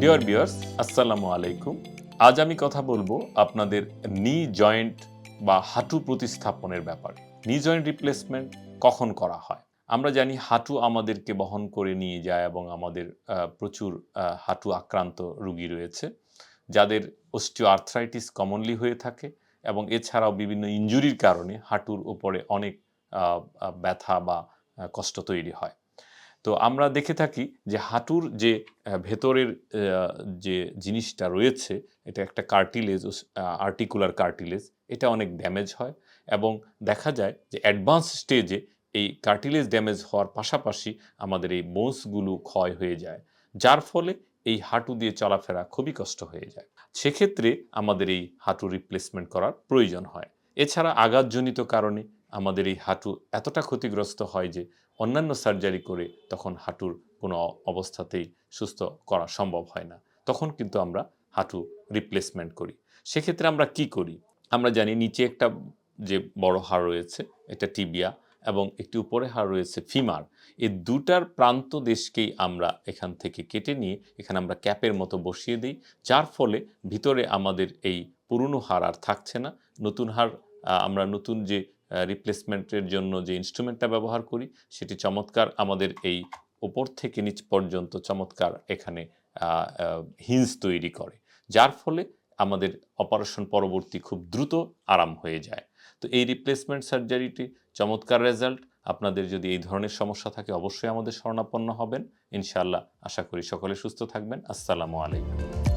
Deer বিয়ার্স আসসালামু আলাইকুম আজ আমি কথা বলব আপনাদের নি জয়েন্ট বা হাঁটু প্রতিস্থাপনের ব্যাপারে। নি জয়েন্ট রিপ্লেসমেন্ট কখন করা হয়? আমরা জানি হাঁটু আমাদেরকে বহন করে নিয়ে যায় এবং আমাদের প্রচুর হাঁটু আক্রান্ত রোগী রয়েছে, যাদের অস্টিও আর্থ্রাইটিস কমনলি হয়ে থাকে এবং এছাড়াও বিভিন্ন ইনজুরির কারণে হাঁটুর উপরে অনেক ব্যথা বা কষ্ট তৈরি হয়। তো আমরা দেখে থাকি যে হাঁটুর যে ভেতরের যে জিনিসটা রয়েছে, এটা একটা কার্টিলেজ আর্টিকুলার কার্টিলেজ এটা অনেক ড্যামেজ হয় এবং দেখা যায় যে অ্যাডভান্স স্টেজে এই কার্টিলেজ ড্যামেজ হওয়ার পাশাপাশি আমাদের এই বোনসগুলো ক্ষয় হয়ে যায়, যার ফলে এই হাঁটু দিয়ে চলাফেরা খুবই কষ্ট হয়ে যায়। সেক্ষেত্রে আমাদের এই হাঁটু রিপ্লেসমেন্ট করার প্রয়োজন হয়। এছাড়া আঘাতজনিত কারণে আমাদের এই হাঁটু এতটা ক্ষতিগ্রস্ত হয় যে অন্যান্য সার্জারি করে তখন হাঁটুর কোনো অবস্থাতেই সুস্থ করা সম্ভব হয় না। তখন কিন্তু আমরা হাঁটু রিপ্লেসমেন্ট করি। সেক্ষেত্রে আমরা কি করি? আমরা জানি নিচে একটা যে বড় হাড় রয়েছে, এটা টিবিয়া এবং একটি উপরে হাড় রয়েছে ফিমার। এই দুটার প্রান্ত দেশকেই আমরা এখান থেকে কেটে নিয়ে এখানে আমরা ক্যাপের মতো বসিয়ে দিই, যার ফলে ভিতরে আমাদের এই পুরনো হাড় আর থাকছে না। নতুন হাড় আমরা নতুন যে রিপ্লেসমেন্টের জন্য যে ইনস্ট্রুমেন্টটা ব্যবহার করি, সেটি চমৎকার আমাদের এই ওপর থেকে নিচ পর্যন্ত চমৎকার এখানে হিন্স তৈরি করে। যার ফলে আমাদের অপারেশন পরবর্তী খুব দ্রুত আরাম হয়ে যায়। তো এই রিপ্লেসমেন্ট সার্জারিটি চমৎকার রেজাল্ট আপনাদের যদি এই ধরনের সমস্যা থাকে, অবশ্যই আমাদের শরণাপন্ন হবেন। ইনশাআল্লাহ আশা করি সকলে সুস্থ থাকবেন। আসসালামু আলাইকুম।